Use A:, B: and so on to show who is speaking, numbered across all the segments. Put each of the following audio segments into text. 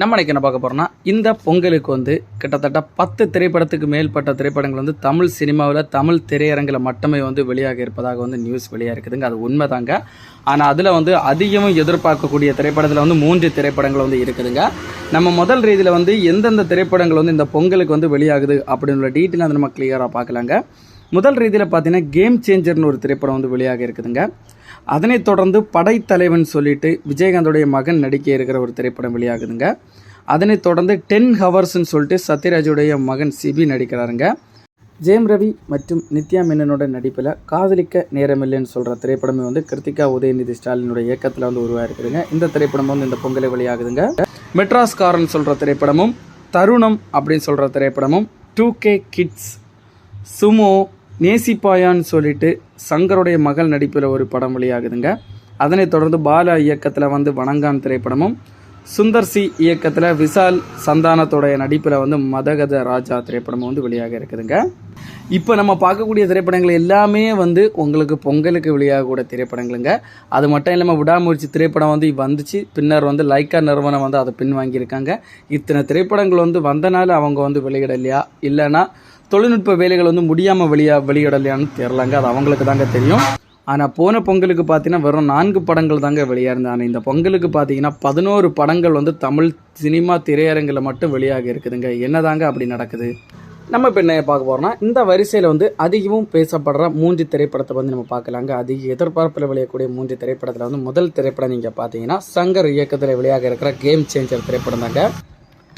A: நம்ம இன்றைக்கி என்ன பார்க்க போகிறோம்னா இந்த பொங்கலுக்கு வந்து கிட்டத்தட்ட பத்து திரைப்படத்துக்கு மேற்பட்ட திரைப்படங்கள் வந்து தமிழ் சினிமாவில் தமிழ் திரையரங்கில் மட்டுமே வந்து வெளியாக இருப்பதாக வந்து நியூஸ் வெளியாக இருக்குதுங்க. அது உண்மைதாங்க. ஆனால் அதில் வந்து அதிகமும் எதிர்பார்க்கக்கூடிய திரைப்படத்தில் வந்து மூன்று திரைப்படங்கள் வந்து இருக்குதுங்க. நம்ம முதல் ரீதியில் வந்து எந்தெந்த திரைப்படங்கள் வந்து இந்த பொங்கலுக்கு வந்து வெளியாகுது அப்படின்ற டீட்டெயில் வந்து நம்ம கிளியராக பார்க்கலாங்க. முதல் ரீதியில் பார்த்தீங்கன்னா கேம் சேஞ்சர்னு ஒரு திரைப்படம் வந்து வெளியாக இருக்குதுங்க. அதனைத் தொடர்ந்து படைத்தலைவன் சொல்லிட்டு விஜயகாந்தோடைய மகன் நடிக்க இருக்கிற ஒரு திரைப்படம் வெளியாகுதுங்க. அதனைத் தொடர்ந்து டென் ஹவர்ஸ்ன்னு சொல்லிட்டு சத்யராஜுடைய மகன் சிபி நடிக்கிறாருங்க. ஜெயம் ரவி மற்றும் நித்யா மேனனோட நடிப்பில் காதலிக்க நேரமில்லைன்னு சொல்கிற திரைப்படமே வந்து கிருத்திகா உதயநிதி ஸ்டாலினுடைய இயக்கத்தில் வந்து உருவாயிருக்குதுங்க. இந்த திரைப்படம் வந்து இந்த பொங்கலை வெளியாகுதுங்க. மெட்ராஸ் காரன் சொல்கிற திரைப்படமும் தருணம் அப்படின்னு சொல்கிற திரைப்படமும் டூ கே கிட்ஸ் சுமோ நேசிப்பாயான்னு சொல்லிட்டு சங்கருடைய மகள் நடிப்பில் ஒரு படம் வெளியாகுதுங்க. அதனைத் தொடர்ந்து பாலா இயக்கத்தில் வந்து வணங்கான் திரைப்படமும் சுந்தர் சி இயக்கத்தில் விசால் சந்தானத்தோடைய நடிப்பில் வந்து மதகத ராஜா திரைப்படமும் வந்து வெளியாக இருக்குதுங்க. இப்போ நம்ம பார்க்கக்கூடிய திரைப்படங்கள் எல்லாமே வந்து உங்களுக்கு பொங்கலுக்கு வெளியாகக்கூடிய திரைப்படங்களுங்க. அது மட்டும் இல்லாமல் விடாமுயற்சி திரைப்படம் வந்து வந்துச்சு. பின்னர் வந்து லைக்கா நிறுவனம் வந்து அதை பின் வாங்கியிருக்காங்க இத்தனை திரைப்படங்கள் வந்து வந்தனால அவங்க வந்து வெளியிடலையா? இல்லைன்னா தொழில்நுட்ப வேலைகள் வந்து முடியாமல் வெளியா வெளியிடலையான்னு தெரிலங்க அது அவங்களுக்கு தாங்க தெரியும். ஆனால் போன பொங்கலுக்கு பார்த்தீங்கன்னா வெறும் நான்கு படங்கள் தாங்க வெளியாக ஆனால் இந்த பொங்கலுக்கு பார்த்தீங்கன்னா பதினோரு படங்கள் வந்து தமிழ் சினிமா திரையரங்கில் மட்டும் வெளியாக இருக்குதுங்க. என்னதாங்க அப்படி நடக்குது? நம்ம இப்போ என்ன பார்க்க போகிறோம்னா இந்த வரிசையில் வந்து அதிகமும் பேசப்படுற மூன்று திரைப்படத்தை வந்து நம்ம பார்க்கலாங்க. அதிக எதிர்பார்ப்பில் விளையக்கூடிய மூன்று திரைப்படத்தில் வந்து முதல் திரைப்படம் நீங்கள் பார்த்தீங்கன்னா சங்கர் இயக்கத்தில் வெளியாக இருக்கிற கேம் சேஞ்சர் திரைப்படம் தாங்க.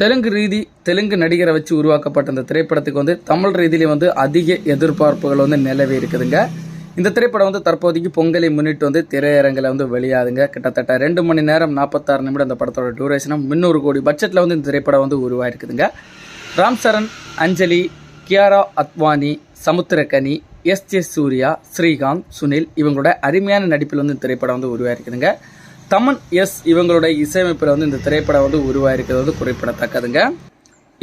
A: தெலுங்கு ரீதி தெலுங்கு நடிகரை வச்சு உருவாக்கப்பட்ட இந்த திரைப்படத்துக்கு வந்து தமிழ் ரீதியிலே வந்து அதிக எதிர்பார்ப்புகள் வந்து நிலவி இருக்குதுங்க. இந்த திரைப்படம் வந்து தற்போதைக்கு பொங்கலை முன்னிட்டு வந்து திரையரங்கில் வந்து வெளியாதுங்க கிட்டத்தட்ட ரெண்டு மணி நேரம் நாற்பத்தாறு நிமிடம் இந்த படத்தோட டியூரேஷனும் முந்நூறு கோடி பட்ஜெட்டில் வந்து இந்த திரைப்படம் வந்து உருவாயிருக்குதுங்க. ராம் சரண் அஞ்சலி கியாரா அத்வானி சமுத்திரக்கனி எஸ் ஜே சூர்யா ஸ்ரீகாந்த் சுனில் இவங்களோட அருமையான நடிப்பில் வந்து இந்த திரைப்படம் வந்து உருவாயிருக்குதுங்க. தமன் எஸ் இவங்களோட இசையமைப்பில் வந்து இந்த திரைப்படம் வந்து உருவாயிருக்கிறது வந்து குறிப்பிடத்தக்கதுங்க.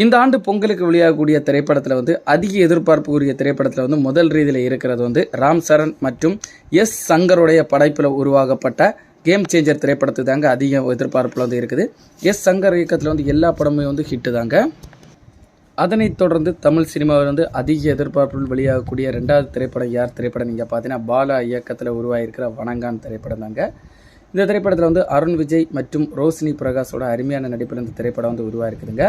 A: இந்த ஆண்டு பொங்கலுக்கு வெளியாகக்கூடிய திரைப்படத்தில் வந்து அதிக எதிர்பார்ப்பு உரிய திரைப்படத்தில் வந்து முதல் ரீதியில் இருக்கிறது வந்து ராம் சரண் மற்றும் எஸ் சங்கருடைய படைப்பில் உருவாக்கப்பட்ட கேம் சேஞ்சர் திரைப்படத்துக்கு தாங்க அதிக எதிர்பார்ப்பில் வந்து இருக்குது. எஸ் சங்கர் இயக்கத்தில் வந்து எல்லா படமுமே வந்து ஹிட்டு தாங்க. அதனைத் தொடர்ந்து தமிழ் சினிமாவில் வந்து அதிக எதிர்பார்ப்புகள் வெளியாகக்கூடிய ரெண்டாவது திரைப்படம் யார் திரைப்படம் நீங்கள் பார்த்தீங்கன்னா பாலா இயக்கத்தில் உருவாகியிருக்கிற வணங்கான் திரைப்படம் தாங்க. இந்த திரைப்படத்தில் வந்து அருண் விஜய் மற்றும் ரோஷினி பிரகாஷோட அருமையான நடிப்பில் இந்த திரைப்படம் வந்து உருவாயிருக்குதுங்க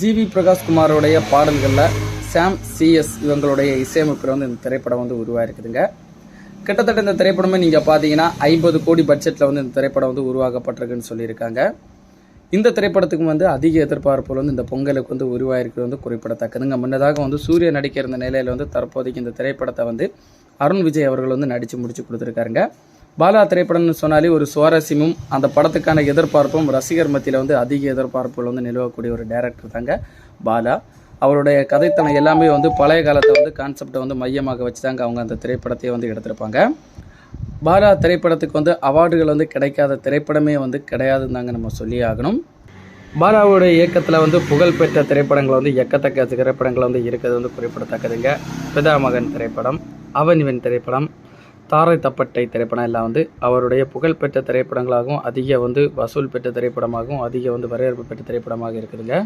A: ஜிவி பிரகாஷ்குமாரோடைய பாடல்களில் சாம் சிஎஸ் இவங்களுடைய இசையமைப்பில் வந்து இந்த திரைப்படம் வந்து உருவாயிருக்குதுங்க. கிட்டத்தட்ட இந்த திரைப்படமே நீங்கள் பார்த்தீங்கன்னா ஐம்பது கோடி பட்ஜெட்டில் வந்து இந்த திரைப்படம் வந்து உருவாக்கப்பட்டிருக்குன்னு சொல்லியிருக்காங்க. இந்த திரைப்படத்துக்கு வந்து அதிக எதிர்பார்ப்புகள் வந்து இந்த பொங்கலுக்கு வந்து உருவாயிருக்கிறது வந்து குறிப்பிடத்தக்கதுங்க. முன்னதாக வந்து சூரிய நடிக்க இருந்த நிலையில் வந்து தற்போதைக்கு இந்த திரைப்படத்தை வந்து அருண் விஜய் அவர்கள் வந்து நடித்து முடிச்சு கொடுத்துருக்காருங்க. பாலா திரைப்படம்னு சொன்னாலே ஒரு சுவாரஸ்யமும் அந்த படத்துக்கான எதிர்பார்ப்பும் ரசிகர் மத்தியில் வந்து அதிக எதிர்பார்ப்புகள் வந்து நிலவக்கூடிய ஒரு டேரக்டர் தாங்க பாலா. அவருடைய கதைத்தனம் எல்லாமே வந்து பழைய காலத்தை வந்து கான்செப்டை வந்து மையமாக வச்சு தாங்க அவங்க அந்த திரைப்படத்தையே வந்து எடுத்திருப்பாங்க. பாலா திரைப்படத்துக்கு வந்து அவார்டுகள் வந்து கிடைக்காத திரைப்படமே வந்து கிடையாதுன்னு தாங்க நம்ம சொல்லி ஆகணும். பாலாவுடைய இயக்கத்தில் வந்து புகழ்பெற்ற திரைப்படங்கள் வந்து எக்கத்தக்க திரைப்படங்கள் வந்து இருக்கிறது வந்து குறிப்பிடத்தக்கதுங்க. பிதாமகன் திரைப்படம் அவனிவன் திரைப்படம் தாரை தப்பட்டை திரைப்படம் எல்லாம் வந்து அவருடைய புகழ்பெற்ற திரைப்படங்களாகவும் அதிக வந்து வசூல் பெற்ற திரைப்படமாகவும் அதிக வந்து வரவேற்பு பெற்ற திரைப்படமாக இருக்குதுங்க.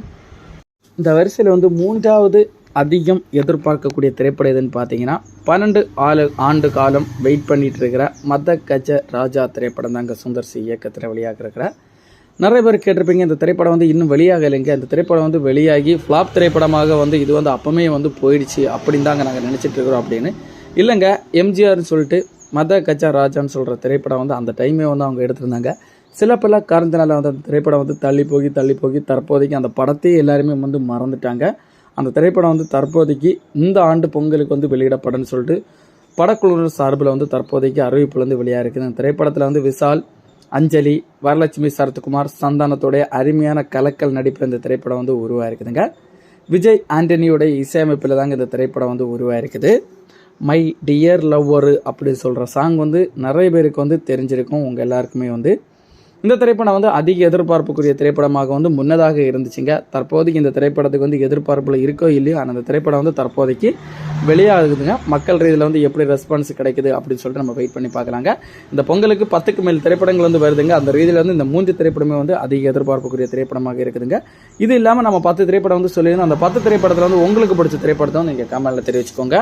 A: இந்த வரிசையில் வந்து மூன்றாவது அதிகம் எதிர்பார்க்கக்கூடிய திரைப்படம் எதுன்னு பார்த்தீங்கன்னா பன்னெண்டு ஆளு ஆண்டு காலம் வெயிட் பண்ணிட்டு இருக்கிற மத கஜ ராஜா திரைப்படம் தாங்க சுந்தர் சி இயக்கத்தில் வெளியாக இருக்கிற. நிறைய பேர் கேட்டிருப்பீங்க இந்த திரைப்படம் வந்து இன்னும் வெளியாகலைங்க இந்த திரைப்படம் வந்து வெளியாகி ஃப்ளாப் திரைப்படமாக வந்து இது வந்து அப்பவுமே வந்து போயிடுச்சு அப்படின்னு தாங்க நாங்கள் நினச்சிட்டு இருக்கிறோம் அப்படின்னு. இல்லைங்க எம்ஜிஆர்னு சொல்லிட்டு மத கச்சா ராஜான்னு சொல்கிற திரைப்படம் வந்து அந்த டைமே வந்து அவங்க எடுத்திருந்தாங்க. சில பல காரணத்தினால வந்து அந்த திரைப்படம் வந்து தள்ளி போகி தள்ளி போகி தற்போதைக்கு அந்த படத்தையே எல்லாருமே வந்து மறந்துட்டாங்க. அந்த திரைப்படம் வந்து தற்போதைக்கு இந்த ஆண்டு பொங்கலுக்கு வந்து வெளியிடப்படும்னு சொல்லிட்டு படக்குழு சார்பில் வந்து தற்போதைக்கு அறிவிப்புல வந்து வெளியாக இருக்குது அந்த திரைப்படத்தில் வந்து விஷால் அஞ்சலி வரலட்சுமி சரத்குமார் சந்தானத்தோடைய அருமையான கலக்கல் நடிப்பில் இந்த திரைப்படம் வந்து உருவாயிருக்குதுங்க விஜய் ஆண்டனியோடைய இசையமைப்பில் தாங்க இந்த திரைப்படம் வந்து உருவாயிருக்குது மை டியர் லவ்வரு அப்படி சொல்கிற சாங் வந்து நிறைய பேருக்கு வந்து தெரிஞ்சிருக்கும். உங்கள் எல்லாருக்குமே வந்து. இந்த திரைப்படம் வந்து அதிக எதிர்பார்ப்புக்குரிய திரைப்படமாக வந்து முன்னதாக இருந்துச்சுங்க. தற்போதைக்கு இந்த திரைப்படத்துக்கு வந்து எதிர்பார்ப்பில் இருக்கோ இல்லையோ ஆனால் அந்த திரைப்படம் வந்து தற்போதைக்கு வெளியாகுதுங்க. மக்கள் ரீதியில் வந்து எப்படி ரெஸ்பான்ஸ் கிடைக்குது அப்படின்னு சொல்லிட்டு நம்ம வெயிட் பண்ணி பார்க்கலாங்க. இந்த பொங்கலுக்கு பத்துக்கு மேல் திரைப்படங்கள் வந்து வருதுங்க. அந்த ரீதியில் வந்து இந்த மூன்று திரைப்படமே வந்து அதிக எதிர்பார்ப்புக்குரிய திரைப்படமாக இருக்குதுங்க. இது இல்லாமல் நம்ம பத்து திரைப்படம் வந்து சொல்லியிருந்தோம். அந்த பத்து திரைப்படத்தில் வந்து உங்களுக்கு பிடிச்ச திரைப்படத்தை வந்து நீங்கள் கமெண்டில் தெரிவிச்சுக்கோங்க.